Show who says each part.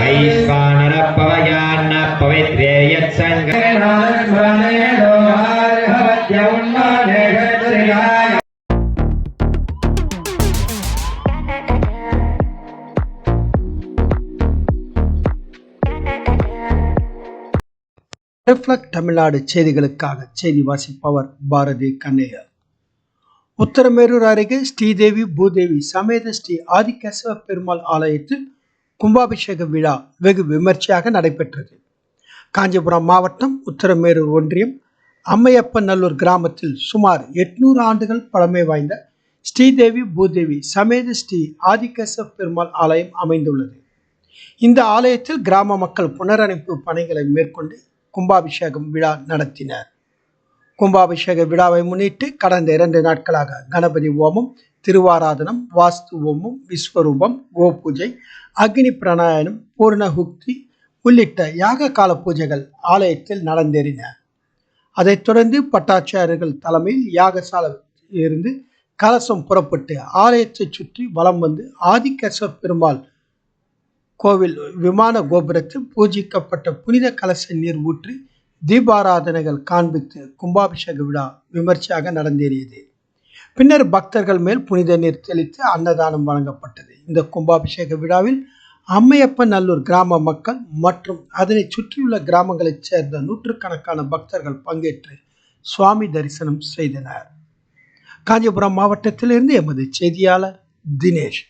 Speaker 1: वैश्वानरपवयान्न पवित्रे यत्सङ्ग
Speaker 2: reflect Tamil Nadu செய்திகளுக்காக செய்தி வாசிப்பவர் பாரதி கண்ணையர் உத்தரமேரூர் அருகே ஸ்ரீதேவி பூதேவி சமேத ஸ்ரீ ஆதிகேசவ பெருமாள் ஆலயத்தில் கும்பாபிஷேக விழா வெகு விமர்சையாக நடைபெற்றது. காஞ்சிபுரம் மாவட்டம் உத்தரமேரூர் ஒன்றியம் அம்மையப்பநல்லூர் கிராமத்தில் சுமார் எட்நூறு ஆண்டுகள் பழமை வாய்ந்த ஸ்ரீதேவி பூதேவி சமேத ஸ்ரீ ஆதிகேசவ பெருமாள் ஆலயம் அமைந்துள்ளது. இந்த ஆலயத்தில் கிராம மக்கள் புனரமைப்பு பணிகளை மேற்கொண்டு கும்பாபிஷேகம் விழா நடத்தினர் கும்பாபிஷேக விழாவை முன்னிட்டு கடந்த இரண்டு நாட்களாக கணபதி ஹோமம் திருவாராதனம் வாஸ்து ஹோமம் விஸ்வரூபம் கோபூஜை அக்னி பிராணாயணம் பூர்ணகுக்தி உள்ளிட்ட யாக கால பூஜைகள் ஆலயத்தில் நடந்தேறின. அதைத் தொடர்ந்து பட்டாச்சாரியர்கள் தலைமையில் யாகசாலை இருந்து கலசம் புறப்பட்டு ஆலயத்தைச் சுற்றி வலம் வந்து ஆதிகேசவ பெருமாள் கோவில் விமான கோபுரத்தில் பூஜிக்கப்பட்ட புனித கலச நீர் ஊற்றி தீபாராதனைகள் காண்பித்து கும்பாபிஷேக விழா விமர்சையாக நடந்தேறியது. பின்னர் பக்தர்கள் மேல் புனித நீர் தெளித்து அன்னதானம் வழங்கப்பட்டது. இந்த கும்பாபிஷேக விழாவில் அம்மையப்ப நல்லூர் கிராம மக்கள் மற்றும் அதனை சுற்றியுள்ள கிராமங்களைச் சேர்ந்த நூற்றுக்கணக்கான பக்தர்கள் பங்கேற்று சுவாமி தரிசனம் செய்தனர். காஞ்சிபுரம் மாவட்டத்திலிருந்து எமது செய்தியாளர் தினேஷ்.